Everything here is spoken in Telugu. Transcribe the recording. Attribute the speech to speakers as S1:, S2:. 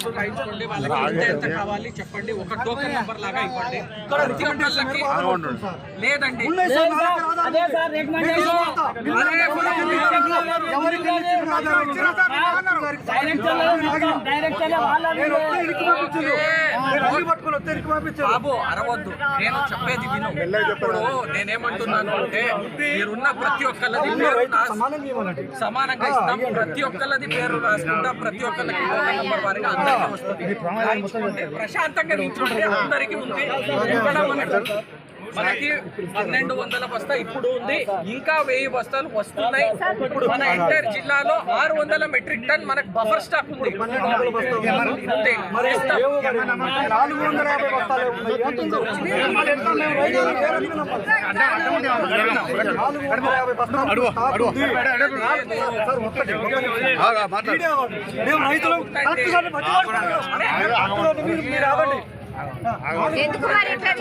S1: తీసుకోండి వాళ్ళకి ఎంత ఎంత కావాలి చెప్పండి. ఒక టోకెన్ నెంబర్ లాగా ఇవ్వండి. ప్రతి లేదండి.
S2: అదే
S1: బాబు అరవద్దు. నేను చెప్పేది విను. ఇప్పుడు నేనేమంటున్నాను అంటే మీరున్న ప్రతి ఒక్కళ్ళది సమానంగా ఇస్తాం. ప్రతి ఒక్కళ్ళది పేరు రాసుకుంటాం ప్రతి ఒక్కళ్ళకి నెంబర్ వారిగా అందరికీ వస్తుంది. ప్రశాంతంగా నిల్చుంటే అందరికీ ఉంది. ఇక్కడ మనకి మనకి పన్నెండు వందల బస్తా ఇప్పుడు ఉంది ఇంకా వెయ్యి బస్తాలు వస్తున్నాయి ఇప్పుడు మన ఎంటైర్ జిల్లాలో ఆరు వందల మెట్రిక్ టన్ మనకు బఫర్ స్టాక్ ఉంది.
S3: మేము రైతులం మీరు ఆగండి
S4: ఎందుకు మరి ఇట్లా